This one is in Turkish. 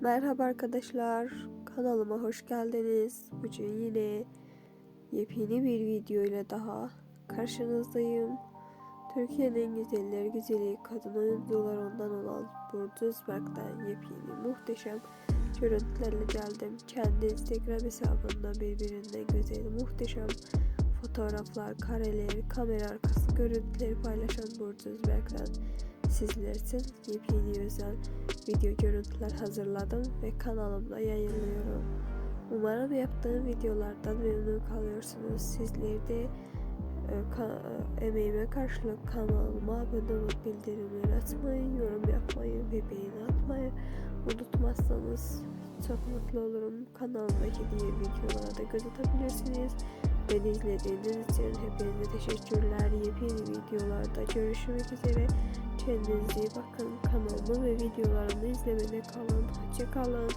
Merhaba arkadaşlar, kanalıma hoş geldiniz. Bugün yine yepyeni bir video ile daha karşınızdayım. Türkiye'nin en güzeller güzeli kadın oyuncularından olan Burcu Özberk'ten yepyeni muhteşem görüntülerle geldim. Kendi Instagram hesabında birbirinden güzel muhteşem fotoğraflar, kareler, kamera arkası görüntüleri paylaşan Burcu Özberk'ten sizler için yepyeni özel video görüntüler hazırladım ve kanalımda yayınlıyorum. Umarım yaptığım videolardan memnun kalıyorsunuz. Sizler de e, ka- e, emeğime karşılık kanalıma abone olup bildirimleri açmayı, yorum yapmayı ve beğeni atmayı unutmazsanız çok mutlu olurum. Kanalımdaki diğer videolara da göz atabilirsiniz. Beni izlediğiniz için hepinize teşekkürler. Yepyeni videolarda görüşmek üzere. Kendinize iyi bakın. Kanalımı ve videolarımı izlemede kalın. Hoşçakalın.